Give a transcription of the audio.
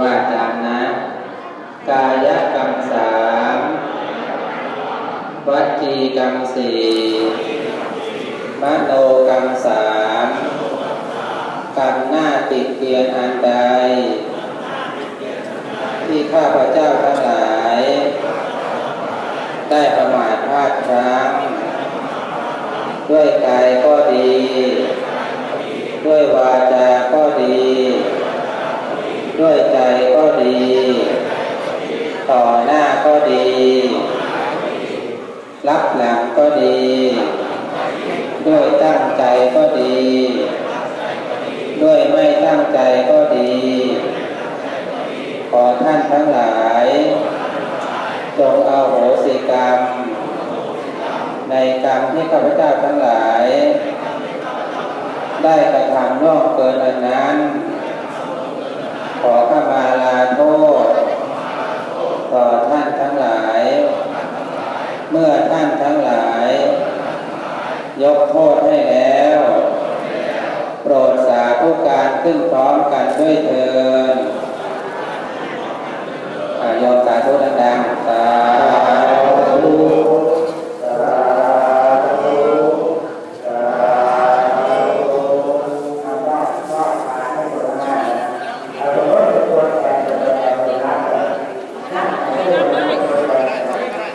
วาจานะ กายกรรมสามวัจีกรรมสี่มโนกรรมสามกรรมหน้าติดเตียนอันใด ที่ข้าพเจ้าทั้งหลาย ได้ประมาทพลาดครั้ง ด้วยกายก็ดี ด้วยวาจาก็ ดีด้วยใจก็ดี ต่อหน้าก็ดี รับหลังก็ดี ด้วยตั้งใจก็ดี ด้วยไม่ตั้งใจก็ดี ขอท่านทั้งหลายจงเอาโหสิกรรม ในกรรมที่ข้าพเจ้าทั้งหลาย ได้กระทำล่วงเกินอันนั้นอขมาลาโทษ ต่อท่านทั้งหลาย เมื่อท่านทั้งหลาย ยกโทษให้แล้ว โปรดสาธุการขึ้นพร้อมกันด้วยเถิดยอมสาธุดังๆ